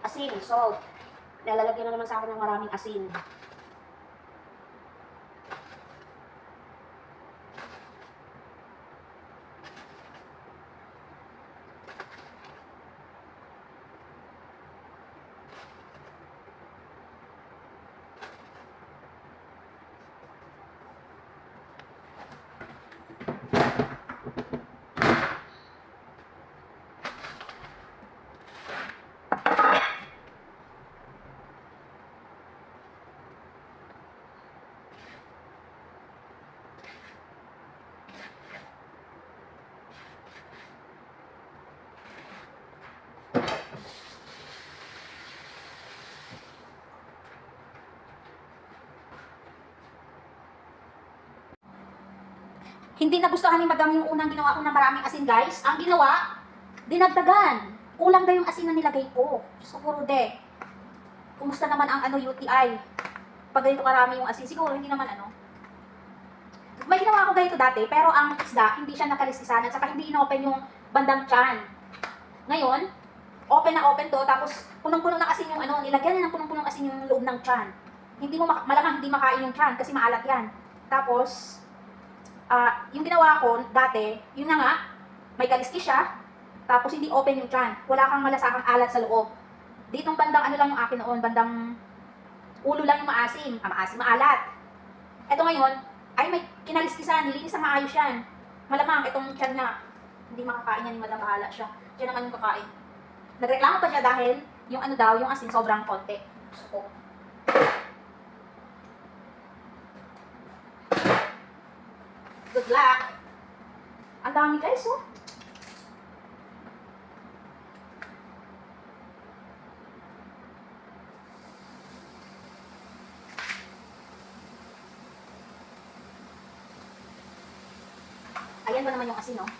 Asin, salt. Nalalagyan na naman sa akin ng maraming asin. Hindi nagustuhan ni Madam yung unang ginawa ko na maraming asin, guys. Ang ginawa, dinagdagan. Kulang na yung asin na nilagay ko. Siguro de. Kumusta naman ang ano UTI? Pag ganito karami yung asin, siguro hindi naman ano. May ginawa ako ganito dati, pero ang isda, hindi siya nakalisisan at saka hindi inopen yung bandang tiyan. Ngayon, open na open to, tapos punong-puno na asin yung ano, nilagyan na ng punong-punong asin yung loob ng tiyan. Hindi mo, malamang hindi makain yung tiyan kasi maalat yan. Tapos, ah, yung ginawa ko dati, yun na nga, may kaliskis siya, tapos hindi open yung tiyan. Wala kang malasakang alat sa loob. Ditong bandang ano lang yung akin noon, bandang ulo lang yung maasim, ah, maasim, maalat. Eto ngayon, ay may kinaliskisan, nilinis na maayos yan. Malamang itong tiyan na, hindi makakain yan Madam Bahala siya. Siya naman yung kakain. Nagreklamo pa siya dahil yung ano daw, yung asin sobrang konti. Gusto ko. Good luck! Ang dami guys, oh. Ayan ba naman yung asin, oh.